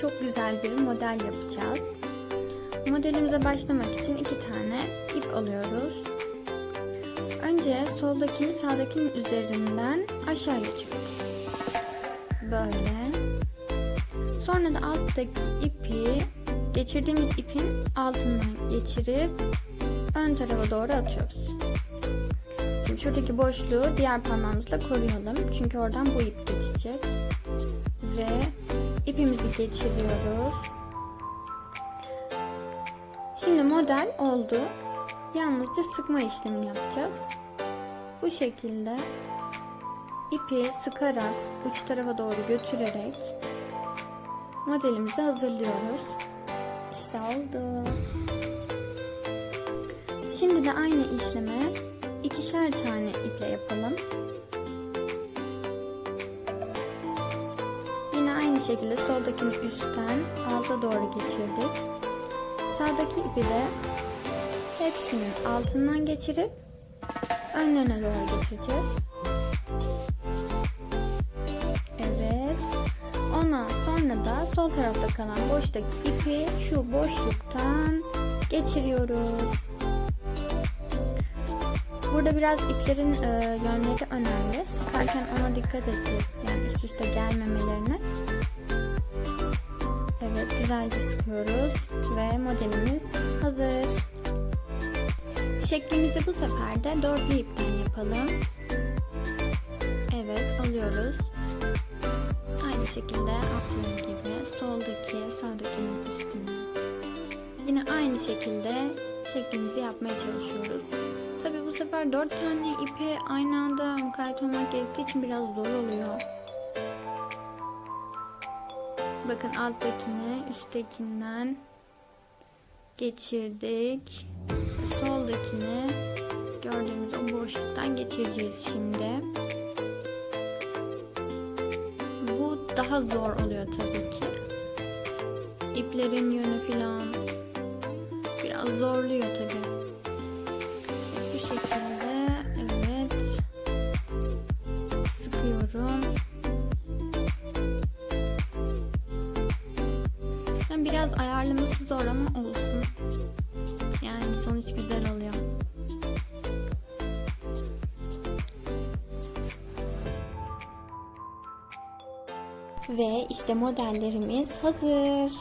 çok güzel bir model yapacağız. Modelimize başlamak için iki tane ip alıyoruz. Önce soldakini sağdakinin üzerinden aşağı geçiyoruz. Böyle. Sonra da alttaki ipi geçirdiğimiz ipin altından geçirip ön tarafa doğru atıyoruz. Şuradaki boşluğu diğer parmağımızla koruyalım. Çünkü oradan bu ip geçecek. Ve ipimizi geçiriyoruz. Şimdi model oldu. Yalnızca sıkma işlemini yapacağız. Bu şekilde ipi sıkarak uç tarafa doğru götürerek modelimizi hazırlıyoruz. İşte oldu. Şimdi de aynı işlemi ikişer tane iple yapalım. Yine aynı şekilde soldakini üstten alta doğru geçirdik. Sağdaki ipi de hepsinin altından geçirip önlerine doğru geçireceğiz. Evet. Ondan sonra da sol tarafta kalan boştaki ipi şu boşluktan geçiriyoruz. Burada biraz iplerin e, yönleri önemli. Sıkarken ona dikkat edeceğiz. Yani üst üste gelmemelerine. Evet güzelce sıkıyoruz ve modelimiz hazır. Şeklimizi bu sefer de dörtlü ipten yapalım. Evet alıyoruz. Aynı şekilde attığım gibi soldaki sağdakinin üstüne. Yine aynı şekilde şeklimizi yapmaya çalışıyoruz. Tabi bu sefer dört tane ipi aynı anda mukayyet olmak gerektiği için biraz zor oluyor. Bakın alttakini üsttekinden geçirdik. Soldakini gördüğümüz o boşluktan geçireceğiz şimdi. Bu daha zor oluyor tabii ki. İplerin yönü filan biraz zorluyor tabii. Şekilde evet sıkıyorum. Yani biraz ayarlaması zor ama olsun. Yani sonuç güzel oluyor. Ve işte modellerimiz hazır.